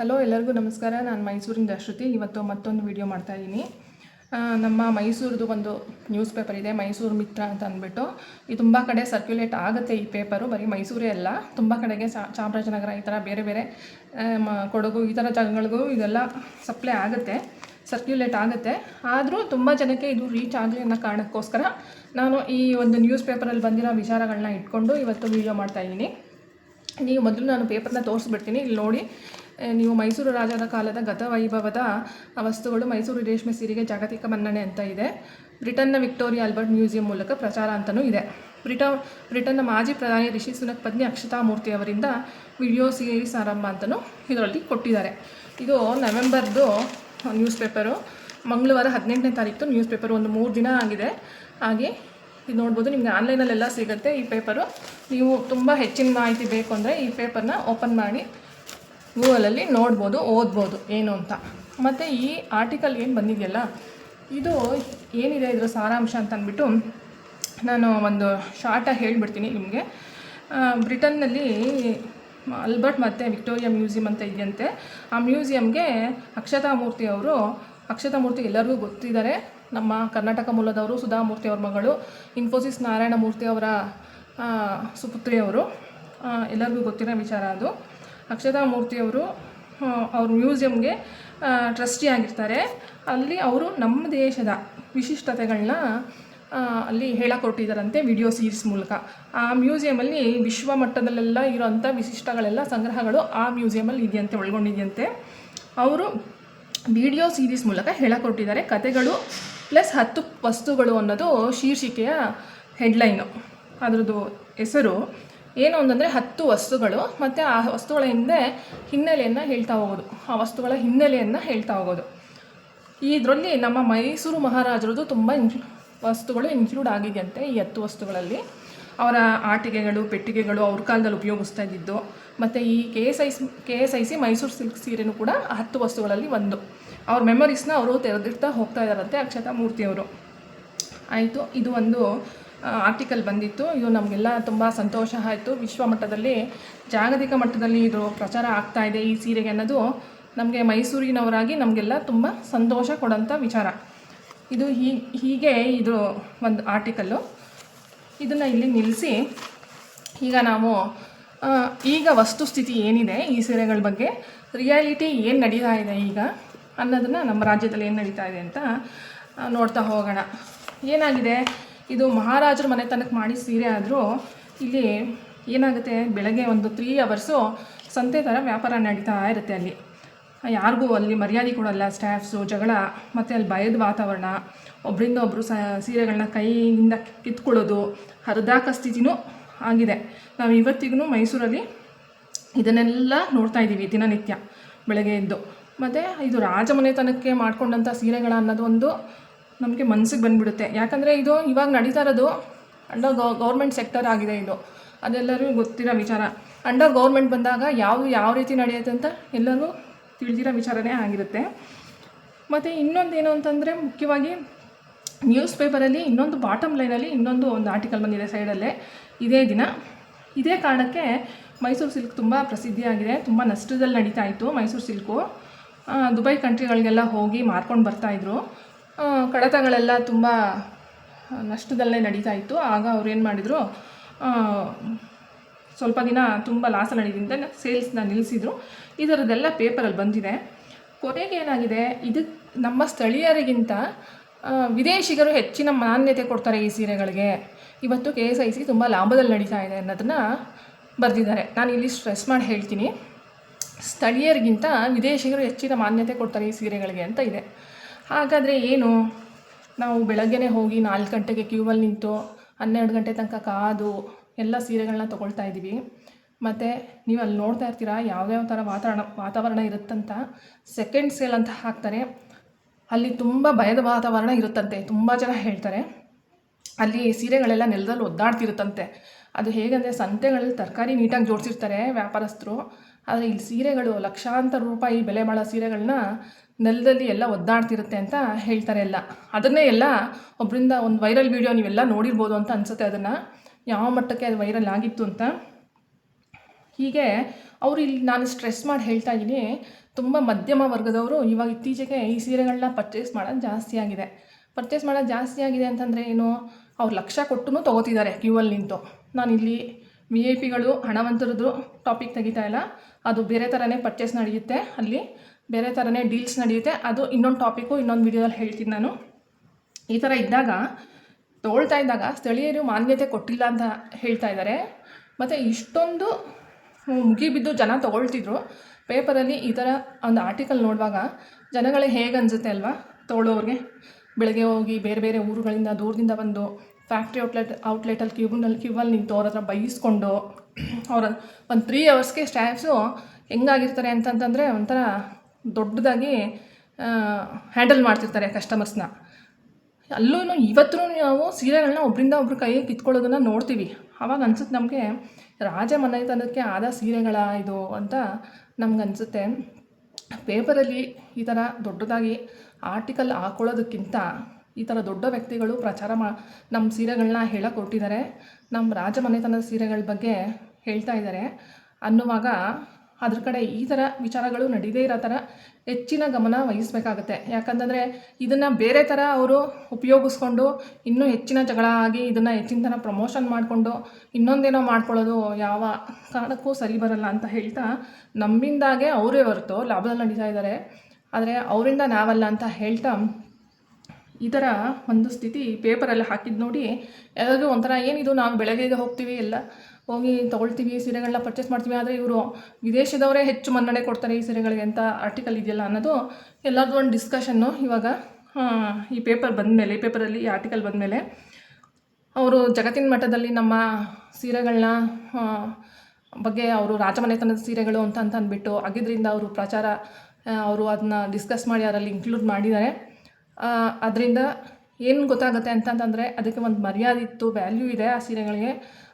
Hello, ಎಲ್ಲರಿಗೂ ನಮಸ್ಕಾರ. ನಾನು ಮೈಸೂರಿಂದ ಶ್ರುತಿ ಇವತ್ತು ಮತ್ತೊಂದು ವಿಡಿಯೋ ಮಾಡ್ತಾ ಇದ್ದೀನಿ ನಮ್ಮ ಮೈಸೂರದು ಒಂದು ನ್ಯೂಸ್ ಪೇಪರ್ ಇದೆ, ಮೈಸೂರು ಮಿತ್ರ ಅಂತ ಅಂದ್ಬಿಟ್ಟು. ಇದು ತುಂಬ ಕಡೆ ಸರ್ಕ್ಯುಲೇಟ್ ಆಗುತ್ತೆ ಈ ಪೇಪರು ಬರೀ ಮೈಸೂರೇ ಅಲ್ಲ, ತುಂಬ ಕಡೆಗೆ ಚಾಮರಾಜನಗರ ಈ ಥರ ಬೇರೆ ಬೇರೆ ಕೊಡಗು ಈ ಥರ ಜಾಗಗಳಿಗೂ ಇದೆಲ್ಲ ಸಪ್ಲೈ ಆಗುತ್ತೆ ಸರ್ಕ್ಯುಲೇಟ್ ಆಗುತ್ತೆ. ಆದರೂ ತುಂಬ ಜನಕ್ಕೆ ಇದು ರೀಚ್ ಆಗಲಿ ಅನ್ನೋ ಕಾರಣಕ್ಕೋಸ್ಕರ ನಾನು ಈ ಒಂದು ನ್ಯೂಸ್ ಪೇಪರಲ್ಲಿ ಬಂದಿರೋ ವಿಚಾರಗಳನ್ನ ಇಟ್ಕೊಂಡು ಇವತ್ತು ವೀಡಿಯೋ ಮಾಡ್ತಾ ಇದ್ದೀನಿ ನೀವು ಮೊದಲು ನಾನು ಪೇಪರ್ನ ತೋರಿಸ್ಬಿಡ್ತೀನಿ. ಇಲ್ಲಿ ನೋಡಿ ನೀವು ಮೈಸೂರು ರಾಜರ ಕಾಲದ ಗತವೈಭವದ ವಸ್ತುಗಳು ಮೈಸೂರು ರೇಷ್ಮೆ ಸೀರೆಗೆ ಜಾಗತಿಕ ಮನ್ನಣೆ ಅಂತ ಇದೆ. ಬ್ರಿಟನ್ನ ವಿಕ್ಟೋರಿಯಾ ಆಲ್ಬರ್ಟ್ ಮ್ಯೂಸಿಯಂ ಮೂಲಕ ಪ್ರಚಾರ ಅಂತಲೂ ಇದೆ. ಬ್ರಿಟ, ಬ್ರಿಟನ್ನ ಮಾಜಿ ಪ್ರಧಾನಿ ರಿಷಿ ಸುನಕ್ ಪತ್ನಿ ಅಕ್ಷತಾ ಮೂರ್ತಿ ಅವರಿಂದ ವಿಡಿಯೋ ಸೀರೀಸ್ ಆರಂಭ ಅಂತಲೂ ಇದರಲ್ಲಿ ಕೊಟ್ಟಿದ್ದಾರೆ. ಇದು ನವೆಂಬರ್ದು ನ್ಯೂಸ್ ಪೇಪರು. ಮಂಗಳವಾರ ಹದಿನೆಂಟನೇ ತಾರೀಕು ನ್ಯೂಸ್ ಪೇಪರ್. ಒಂದು ಮೂರು ದಿನ ಆಗಿದೆ. ಹಾಗೆ ಇದು ನೋಡ್ಬೋದು, ನಿಮಗೆ ಆನ್ಲೈನಲ್ಲೆಲ್ಲ ಸಿಗುತ್ತೆ ಈ ಪೇಪರು. ನೀವು ತುಂಬ ಹೆಚ್ಚಿನ ಮಾಹಿತಿ ಬೇಕು ಅಂದರೆ ಈ ಪೇಪರ್ನ ಓಪನ್ ಮಾಡಿ ಗೂಗಲಲ್ಲಿ ನೋಡ್ಬೋದು, ಓದ್ಬೋದು ಏನು ಅಂತ. ಮತ್ತು ಈ ಆರ್ಟಿಕಲ್ ಏನು ಬಂದಿದೆಯಲ್ಲ, ಇದು ಏನಿದೆ ಇದರ ಸಾರಾಂಶ ಅಂತ ಅಂದ್ಬಿಟ್ಟು ನಾನು ಒಂದು ಶಾರ್ಟಾಗಿ ಹೇಳಿಬಿಡ್ತೀನಿ ನಿಮಗೆ. ಬ್ರಿಟನ್ನಲ್ಲಿ ಅಲ್ಬರ್ಟ್ ಮತ್ತು ವಿಕ್ಟೋರಿಯಾ ಮ್ಯೂಸಿಯಂ ಅಂತ ಇದೆಯಂತೆ. ಆ ಮ್ಯೂಸಿಯಂಗೆ ಅಕ್ಷತಾ ಮೂರ್ತಿ ಅವರು ಅಕ್ಷತಾ ಮೂರ್ತಿ ಎಲ್ಲರಿಗೂ ಗೊತ್ತಿದ್ದಾರೆ. ನಮ್ಮ ಕರ್ನಾಟಕ ಮೂಲದವರು ಸುಧಾಮೂರ್ತಿ ಅವ್ರ ಮಗಳು ಇನ್ಫೋಸಿಸ್ ನಾರಾಯಣ ಮೂರ್ತಿ ಅವರ. ಸುಪುತ್ರಿಯವರು ಎಲ್ಲರಿಗೂ ಗೊತ್ತಿರೋ ವಿಚಾರ ಅದು. ಅಕ್ಷತಾ ಮೂರ್ತಿಯವರು ಅವ್ರ ಮ್ಯೂಸಿಯಂಗೆ ಟ್ರಸ್ಟಿ ಆಗಿರ್ತಾರೆ. ಅಲ್ಲಿ ಅವರು ನಮ್ಮ ದೇಶದ ವಿಶಿಷ್ಟತೆಗಳನ್ನ ಅಲ್ಲಿ ಹೇಳಕೊಟ್ಟಿದ್ದಾರಂತೆ ವಿಡಿಯೋ ಸೀರೀಸ್ ಮೂಲಕ. ಆ ಮ್ಯೂಸಿಯಮಲ್ಲಿ ವಿಶ್ವ ಮಟ್ಟದಲ್ಲೆಲ್ಲ ಇರೋಂಥ ವಿಶಿಷ್ಟಗಳೆಲ್ಲ ಸಂಗ್ರಹಗಳು ಆ ಮ್ಯೂಸಿಯಮಲ್ಲಿ ಇದೆಯಂತೆ, ಒಳಗೊಂಡಿದೆಯಂತೆ. ಅವರು ವಿಡಿಯೋ ಸೀರೀಸ್ ಮೂಲಕ ಹೇಳಕೊಟ್ಟಿದ್ದಾರೆ. ಕತೆಗಳು ಪ್ಲಸ್ ಹತ್ತು ವಸ್ತುಗಳು ಅನ್ನೋದು ಶೀರ್ಷಿಕೆಯ ಹೆಡ್ಲೈನು. ಅದರದ್ದು ಹೆಸರು. ಏನು ಅಂತಂದರೆ ಹತ್ತು ವಸ್ತುಗಳು ಮತ್ತು ಆ ವಸ್ತುಗಳ ಹಿಂದೆ ಹಿನ್ನೆಲೆಯನ್ನು ಹೇಳ್ತಾ ಹೋಗೋದು. ಆ ವಸ್ತುಗಳ ಹಿನ್ನೆಲೆಯನ್ನು ಹೇಳ್ತಾ ಹೋಗೋದು. ಇದರಲ್ಲಿ ನಮ್ಮ ಮೈಸೂರು ಮಹಾರಾಜರದು ತುಂಬ ವಸ್ತುಗಳು ಇನ್ಕ್ಲೂಡ್ ಆಗಿದೆಯಂತೆ ಈ ಹತ್ತು ವಸ್ತುಗಳಲ್ಲಿ. ಅವರ ಆಟಿಕೆಗಳು, ಪೆಟ್ಟಿಗೆಗಳು ಅವ್ರ ಕಾಲದಲ್ಲಿ ಉಪಯೋಗಿಸ್ತಾ ಇದ್ದಿದ್ದು. ಮತ್ತು ಈ K S I K S I C Mysuru silk ಸೀರೆನೂ ಕೂಡ ಹತ್ತು ವಸ್ತುಗಳಲ್ಲಿ ಒಂದು. ಅವ್ರ ಮೆಮರೀಸ್ನ ಅವರು ತೆರೆದಿಡ್ತಾ ಹೋಗ್ತಾ ಇದ್ದಾರಂತೆ ಅಕ್ಷತಾ ಮೂರ್ತಿಯವರು. ಆಯಿತು, ಇದು ಒಂದು ಆರ್ಟಿಕಲ್ ಬಂದಿತ್ತು. ಇದು ನಮಗೆಲ್ಲ ತುಂಬ ಸಂತೋಷ ಆಯಿತು. ವಿಶ್ವ ಮಟ್ಟದಲ್ಲಿ ಜಾಗತಿಕ ಮಟ್ಟದಲ್ಲಿ ಇದು ಪ್ರಚಾರ ಆಗ್ತಾ ಇದೆ ಈ ಸೀರೆಗೆ ಅನ್ನೋದು ನಮಗೆ ಮೈಸೂರಿನವರಾಗಿ ನಮಗೆಲ್ಲ ತುಂಬ ಸಂತೋಷ ಕೊಡೋಂಥ ವಿಚಾರ. ಇದು ಹೀಗೆ ಇದು ಒಂದು ಆರ್ಟಿಕಲ್ಲು ಇದನ್ನು ಇಲ್ಲಿ ನಿಲ್ಲಿಸಿ ಈಗ ನಾವು ಈಗ ವಸ್ತುಸ್ಥಿತಿ ಏನಿದೆ ಈ ಸೀರೆಗಳ ಬಗ್ಗೆ? ರಿಯಾಲಿಟಿ ಏನು ನಡೀತಾ ಇದೆ ಈಗ? ಅನ್ನೋದನ್ನು ನಮ್ಮ ರಾಜ್ಯದಲ್ಲಿ ಏನು ನಡೀತಾ ಇದೆ ಅಂತ ನೋಡ್ತಾ ಹೋಗೋಣ. ಏನಾಗಿದೆ? ಇದು ಮಹಾರಾಜರ ಮನೆತನಕ್ಕೆ ಮಾಡಿ ಸೀರೆ ಆದರೂ ಇಲ್ಲಿ ಏನಾಗುತ್ತೆ? ಬೆಳಗ್ಗೆ ಒಂದು ತ್ರೀ ಅವರ್ಸು ಸಂತೆ ಥರ ವ್ಯಾಪಾರ ನಡೀತಾ ಇರುತ್ತೆ ಅಲ್ಲಿ. ಯಾರಿಗೂ ಅಲ್ಲಿ ಮರ್ಯಾದೆ ಕೊಡೋಲ್ಲ ಸ್ಟಾಫ್ಸು ಜಗಳ, ಮತ್ತು ಅಲ್ಲಿ ಭಯದ ವಾತಾವರಣ. ಒಬ್ಬರಿಂದ ಒಬ್ಬರು ಸೀರೆಗಳನ್ನ ಕೈಯಿಂದ ಕಿತ್ಕೊಳ್ಳೋದು ಹರಿದಾಕ ಸ್ಥಿತಿನೂ ಆಗಿದೆ. ನಾವು ಇವತ್ತಿಗೂ ಮೈಸೂರಲ್ಲಿ ಇದನ್ನೆಲ್ಲ ನೋಡ್ತಾ ಇದ್ದೀವಿ ದಿನನಿತ್ಯ ಬೆಳಗ್ಗೆ ಎದ್ದು. ಮತ್ತು ಇದು ರಾಜಮನೆತನಕ್ಕೆ ಮಾಡ್ಕೊಂಡಂಥ ಸೀರೆಗಳ ಅನ್ನೋದು ಒಂದು ನಮಗೆ ಮನಸ್ಸಿಗೆ ಬಂದ್ಬಿಡುತ್ತೆ. ಯಾಕಂದರೆ ಇದು ಇವಾಗ ನಡೀತಾ ಇರೋದು ಅಂಡರ್ ಗೌ ಗೌರ್ಮೆಂಟ್ ಸೆಕ್ಟರ್ ಆಗಿದೆ ಇದು. ಅದೆಲ್ಲರಿಗೂ ಗೊತ್ತಿರೋ ವಿಚಾರ. ಅಂಡರ್ ಗೌರ್ಮೆಂಟ್ ಬಂದಾಗ ಯಾವ ಯಾವ ರೀತಿ ನಡೆಯುತ್ತೆ ಅಂತ ಎಲ್ಲರಿಗೂ ತಿಳಿದಿರೋ ವಿಚಾರನೇ ಆಗಿರುತ್ತೆ. ಮತ್ತು ಇನ್ನೊಂದೇನು ಅಂತಂದರೆ ಮುಖ್ಯವಾಗಿ ನ್ಯೂಸ್ ಪೇಪರಲ್ಲಿ ಇನ್ನೊಂದು ಬಾಟಮ್ ಲೈನಲ್ಲಿ ಇನ್ನೊಂದು ಒಂದು ಆರ್ಟಿಕಲ್ ಬಂದಿದೆ ಸೈಡಲ್ಲೇ ಇದೇ ದಿನ. ಇದೇ ಕಾರಣಕ್ಕೆ ಮೈಸೂರು ಸಿಲ್ಕ್ ತುಂಬ ಪ್ರಸಿದ್ಧಿಯಾಗಿದೆ. ತುಂಬ ನಷ್ಟದಲ್ಲಿ ನಡೀತಾ ಇತ್ತು ಮೈಸೂರು ಸಿಲ್ಕು ದುಬೈ ಕಂಟ್ರಿಗಳಿಗೆಲ್ಲ ಹೋಗಿ ಮಾರ್ಕೊಂಡು ಬರ್ತಾಯಿದ್ರು ಕಡತಗಳೆಲ್ಲ ತುಂಬ ನಷ್ಟದಲ್ಲೇ ನಡೀತಾ ಇತ್ತು. ಆಗ ಅವ್ರು ಏನು ಮಾಡಿದರು ಸ್ವಲ್ಪ ದಿನ ತುಂಬ ಲಾಸ್ ನಡೀದಿಂದ ಸೇಲ್ಸ್ನ ನಿಲ್ಲಿಸಿದ್ರು ಇದರದ್ದೆಲ್ಲ ಪೇಪರಲ್ಲಿ ಬಂದಿದೆ. ಕೊನೆಗೆ ಏನಾಗಿದೆ, ಇದು ನಮ್ಮ ಸ್ಥಳೀಯರಿಗಿಂತ ವಿದೇಶಿಗರು ಹೆಚ್ಚಿನ ಮಾನ್ಯತೆ ಕೊಡ್ತಾರೆ ಈ ಸೀರೆಗಳಿಗೆ. ಇವತ್ತು ಕೆ ಎಸ್ ಐ ಸಿ ತುಂಬ ಲಾಭದಲ್ಲಿ ನಡೀತಾ ಇದೆ ಅನ್ನೋದನ್ನು ಬರೆದಿದ್ದಾರೆ. ನಾನು ಇಲ್ಲಿ ಸ್ಟ್ರೆಸ್ ಮಾಡಿ ಹೇಳ್ತೀನಿ. ಸ್ಥಳೀಯರಿಗಿಂತ ವಿದೇಶಿಗರು ಹೆಚ್ಚಿನ ಮಾನ್ಯತೆ ಕೊಡ್ತಾರೆ ಈ ಸೀರೆಗಳಿಗೆ ಅಂತ ಇದೆ. ಹಾಗಾದರೆ ಏನು? ನಾವು ಬೆಳಗ್ಗೆನೇ ಹೋಗಿ ನಾಲ್ಕು ಗಂಟೆಗೆ ಕ್ಯೂವಲ್ಲಿ ನಿಂತು, ಹನ್ನೆರಡು ಗಂಟೆ ತನಕ ಕಾದು ಎಲ್ಲ ಸೀರೆಗಳನ್ನ ತೊಗೊಳ್ತಾ ಇದ್ದೀವಿ. ಮತ್ತು ನೀವು ಅಲ್ಲಿ ನೋಡ್ತಾ ಇರ್ತೀರಾ, ಯಾವ್ಯಾವ ಥರ ವಾತಾವರಣ ವಾತಾವರಣ ಇರುತ್ತಂತ ಸೆಕೆಂಡ್ ಸೇಲ್ ಅಂತ ಹಾಕ್ತಾರೆ. ಅಲ್ಲಿ ತುಂಬ ಭಯದ ವಾತಾವರಣ ಇರುತ್ತಂತೆ, ತುಂಬ ಜನ ಹೇಳ್ತಾರೆ. ಅಲ್ಲಿ ಸೀರೆಗಳೆಲ್ಲ ನೆಲದಲ್ಲಿ ಒದ್ದಾಡ್ತಿರುತ್ತಂತೆ. ಅದು ಹೇಗೆಂದರೆ ಸಂತೆಗಳಲ್ಲಿ ತರಕಾರಿ ನೀಟಾಗಿ ಜೋಡಿಸಿರ್ತಾರೆ ವ್ಯಾಪಾರಸ್ಥರು. ಆದರೆ ಇಲ್ಲಿ ಸೀರೆಗಳು ಲಕ್ಷಾಂತರ ರೂಪಾಯಿ ಬೆಲೆ ಬಾಳೋ ಸೀರೆಗಳನ್ನ ನೆಲದಲ್ಲಿ ಎಲ್ಲ ಒದ್ದಾಡ್ತಿರುತ್ತೆ ಅಂತ ಹೇಳ್ತಾರೆ ಎಲ್ಲ. ಅದನ್ನೇ ಎಲ್ಲ ಒಬ್ಬರಿಂದ ಒಂದು ವೈರಲ್ ವೀಡಿಯೋ ನೀವೆಲ್ಲ ನೋಡಿರ್ಬೋದು ಅಂತ ಅನಿಸುತ್ತೆ ಅದನ್ನು. ಯಾವ ಮಟ್ಟಕ್ಕೆ ಅದು ವೈರಲ್ ಆಗಿತ್ತು ಅಂತ. ಹೀಗೆ ಅವರು ಇಲ್ಲಿ ನಾನು ಸ್ಟ್ರೆಸ್ ಮಾಡಿ ಹೇಳ್ತಾ ಇದ್ದೀನಿ ತುಂಬ ಮಧ್ಯಮ ವರ್ಗದವರು ಇವಾಗ ಇತ್ತೀಚೆಗೆ ಈ ಸೀರೆಗಳನ್ನ ಪರ್ಚೇಸ್ ಮಾಡೋದು ಜಾಸ್ತಿ ಆಗಿದೆ. ಪರ್ಚೇಸ್ ಮಾಡೋದು ಜಾಸ್ತಿ ಆಗಿದೆ ಅಂತಂದರೆ ಏನು? ಅವ್ರು ಲಕ್ಷ ಕೊಟ್ಟು ತೊಗೋತಿದ್ದಾರೆ ಕ್ಯೂ ಅಲ್ಲಿ ನಿಂತು. ನಾನಿಲ್ಲಿ ವಿ ಐ ಪಿಗಳು ಹಣವಂತರದ್ದು ಟಾಪಿಕ್ ತೆಗಿತಾ ಇಲ್ಲ. ಅದು ಬೇರೆ ಥರನೇ ಪರ್ಚೇಸ್ ನಡೆಯುತ್ತೆ ಅಲ್ಲಿ. ಬೇರೆ ಥರನೇ ಡೀಲ್ಸ್ ನಡೆಯುತ್ತೆ. ಅದು ಇನ್ನೊಂದು ಟಾಪಿಕ್ಕು ಇನ್ನೊಂದು ವಿಡಿಯೋದಲ್ಲಿ ಹೇಳ್ತೀನಿ ನಾನು. ಈ ಥರ ಇದ್ದಾಗ ತೊಗೊಳ್ತಾ ಇದ್ದಾಗ ಸ್ಥಳೀಯರು ಮಾನ್ಯತೆ ಕೊಟ್ಟಿಲ್ಲ ಅಂತ ಹೇಳ್ತಾ ಇದ್ದಾರೆ ಮತ್ತು ಇಷ್ಟೊಂದು ಮುಗಿಬಿದ್ದು ಜನ ತೊಗೊಳ್ತಿದ್ರು. ಪೇಪರಲ್ಲಿ ಈ ಥರ ಒಂದು ಆರ್ಟಿಕಲ್ ನೋಡುವಾಗ ಜನಗಳಿಗೆ ಹೇಗೆ ಅನಿಸುತ್ತೆ ಅಲ್ವಾ? ತೊಗೊಳ್ಳೋರಿಗೆ ಬೆಳಗ್ಗೆ ಹೋಗಿ ಬೇರೆ ಬೇರೆ ಊರುಗಳಿಂದ, ದೂರದಿಂದ ಬಂದು ಫ್ಯಾಕ್ಟ್ರಿ ಔಟ್ಲೆಟ್ ಔಟ್ಲೆಟಲ್ಲಿ ಕ್ಯೂಬ್ನಲ್ಲಿ ಕ್ಯೂಬಲ್ಲಿ ನಿಂತು ಅವ್ರ ಹತ್ರ ಬೈಸ್ಕೊಂಡು ಅವ್ರ ಒಂದು ತ್ರೀ ಅವರ್ಸ್ಗೆ ಸ್ಟ್ಯಾಫ್ಸು ಹೆಂಗಾಗಿರ್ತಾರೆ ಅಂತಂತಂದರೆ ಒಂಥರ ದೊಡ್ಡದಾಗಿ ಹ್ಯಾಂಡಲ್ ಮಾಡ್ತಿರ್ತಾರೆ ಕಸ್ಟಮರ್ಸ್ನ ಅಲ್ಲೂ ಇವತ್ತೂ ನಾವು ಸೀರೆಗಳನ್ನ ಒಬ್ಬರಿಂದ ಒಬ್ರು ಕೈ ಕಿತ್ಕೊಳ್ಳೋದನ್ನ ನೋಡ್ತೀವಿ. ಆವಾಗ ಅನ್ಸುತ್ತೆ ನಮಗೆ ರಾಜ ಮನೆತನಕ್ಕೆ ಆದ ಸೀರೆಗಳ ಇದು ಅಂತ ನಮ್ಗೆ ಅನಿಸುತ್ತೆ. ಪೇಪರಲ್ಲಿ ಈ ಥರ ದೊಡ್ಡದಾಗಿ ಆರ್ಟಿಕಲ್ ಹಾಕೊಳ್ಳೋದಕ್ಕಿಂತ ಈ ಥರ ದೊಡ್ಡ ವ್ಯಕ್ತಿಗಳು ಪ್ರಚಾರ ಮಾ ನಮ್ಮ ಸೀರೆಗಳನ್ನ ಹೇಳಕ್ಕೆ ಕೊಟ್ಟಿದ್ದಾರೆ ನಮ್ಮ ರಾಜ ಮನೆತನದ ಸೀರೆಗಳ ಬಗ್ಗೆ ಹೇಳ್ತಾ ಇದ್ದಾರೆ. ಅನ್ನುವಾಗ ಅದ್ರ ಕಡೆ ಈ ಥರ ವಿಚಾರಗಳು ನಡೀದೇ ಇರೋ ಥರ ಹೆಚ್ಚಿನ ಗಮನ ವಹಿಸಬೇಕಾಗತ್ತೆ. ಯಾಕಂತಂದರೆ ಇದನ್ನು ಬೇರೆ ಥರ ಅವರು ಉಪಯೋಗಿಸ್ಕೊಂಡು ಇನ್ನೂ ಹೆಚ್ಚಿನ ಜಗಳ ಆಗಿ ಇದನ್ನು ಹೆಚ್ಚಿನ ಥರ ಪ್ರಮೋಷನ್ ಮಾಡಿಕೊಂಡು ಇನ್ನೊಂದೇನೋ ಮಾಡ್ಕೊಳ್ಳೋದು ಯಾವ ಕಾರಣಕ್ಕೂ ಸರಿ ಬರಲ್ಲ ಅಂತ ಹೇಳ್ತಾ ನಮ್ಮಿಂದಾಗೆ ಅವರೇ ಹೊರತು ಲಾಭದಲ್ಲಿ ನಡೀತಾ ಇದ್ದಾರೆ. ಆದರೆ ಅವರಿಂದ ನಾವಲ್ಲ ಅಂತ ಹೇಳ್ತಾ ಈ ಥರ ಒಂದು ಸ್ಥಿತಿ ಪೇಪರಲ್ಲಿ ಹಾಕಿದ್ದು ನೋಡಿ ಎಲ್ಲರಿಗೂ ಒಂಥರ ಏನಿದು, ನಾವು ಬೆಳಗ್ಗೆಗೆ ಹೋಗ್ತೀವಿ, ಎಲ್ಲ ಹೋಗಿ ತೊಗೊಳ್ತೀವಿ ಸೀರೆಗಳನ್ನ ಪರ್ಚೇಸ್ ಮಾಡ್ತೀವಿ. ಆದರೆ ಇವರು ವಿದೇಶದವರೇ ಹೆಚ್ಚು ಮನ್ನಣೆ ಕೊಡ್ತಾರೆ ಈ ಸೀರೆಗಳಿಗೆ ಅಂತ ಆರ್ಟಿಕಲ್ ಇದೆಯಲ್ಲ ಅನ್ನೋದು ಎಲ್ಲರದ್ದು ಒಂದು ಡಿಸ್ಕಷನ್ನು ಇವಾಗ ಈ ಪೇಪರ್ ಬಂದಮೇಲೆ, ಈ ಪೇಪರಲ್ಲಿ ಈ ಆರ್ಟಿಕಲ್ ಬಂದಮೇಲೆ ಅವರು ಜಗತ್ತಿನ ಮಟ್ಟದಲ್ಲಿ ನಮ್ಮ ಸೀರೆಗಳನ್ನ ಬಗ್ಗೆ ಅವರು ರಾಜಮನೆತನದ ಸೀರೆಗಳು ಅಂತ ಅಂತ ಅಂದ್ಬಿಟ್ಟು ಆಗಿದ್ದರಿಂದ ಅವರು ಪ್ರಚಾರ ಅವರು ಅದನ್ನ ಡಿಸ್ಕಸ್ ಮಾಡಿ, ಅದರಲ್ಲಿ ಇನ್ಕ್ಲೂಡ್ ಮಾಡಿದ್ದಾರೆ. ಅದರಿಂದ ಏನು ಗೊತ್ತಾಗುತ್ತೆ ಅಂತಂತಂದರೆ ಅದಕ್ಕೆ ಒಂದು ಮರ್ಯಾದೆ ಇತ್ತು ವ್ಯಾಲ್ಯೂ ಇದೆ ಆ ಸೀರೆಗಳಿಗೆ.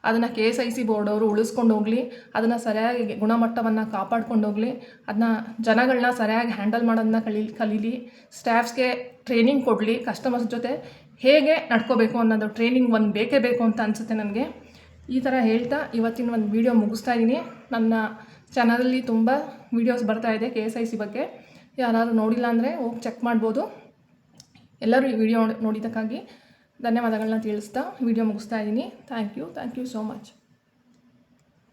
ಅದನ್ನು K S I C board ಅವರು ಉಳಿಸ್ಕೊಂಡು ಹೋಗಲಿ, ಅದನ್ನು ಸರಿಯಾಗಿ ಗುಣಮಟ್ಟವನ್ನು ಕಾಪಾಡ್ಕೊಂಡು ಹೋಗಲಿ ಅದನ್ನ ಜನಗಳನ್ನ ಸರಿಯಾಗಿ ಹ್ಯಾಂಡಲ್ ಮಾಡೋದನ್ನ ಕಲಿ, ಕಲೀಲಿ ಸ್ಟಾಫ್ಸ್ಗೆ ಟ್ರೈನಿಂಗ್ ಕೊಡಲಿ ಕಸ್ಟಮರ್ಸ್ ಜೊತೆ ಹೇಗೆ ನಡ್ಕೋಬೇಕು ಅನ್ನೋದು ಟ್ರೈನಿಂಗ್ ಒಂದು ಬೇಕೇ ಬೇಕು ಅಂತ ಅನಿಸುತ್ತೆ ನನಗೆ. ಈ ಥರ ಹೇಳ್ತಾ ಇವತ್ತಿನ ಒಂದು ವೀಡಿಯೋ ಮುಗಿಸ್ತಾ ಇದ್ದೀನಿ ನನ್ನ ಚಾನಲಲ್ಲಿ ತುಂಬ ವೀಡಿಯೋಸ್ ಬರ್ತಾ ಇದೆ ಕೆ ಎಸ್ ಐ ಸಿ ಬಗ್ಗೆ. ಯಾರಾದರೂ ನೋಡಿಲ್ಲ ಅಂದರೆ ಹೋಗಿ ಚೆಕ್ ಮಾಡ್ಬೋದು. ಎಲ್ಲರೂ ಈ ವಿಡಿಯೋ ನೋಡಿದ್ದಕ್ಕಾಗಿ ಧನ್ಯವಾದಗಳನ್ನ ತಿಳಿಸ್ತಾ ವಿಡಿಯೋ ಮುಗಿಸ್ತಾ ಇದ್ದೀನಿ. Thank you thank you so much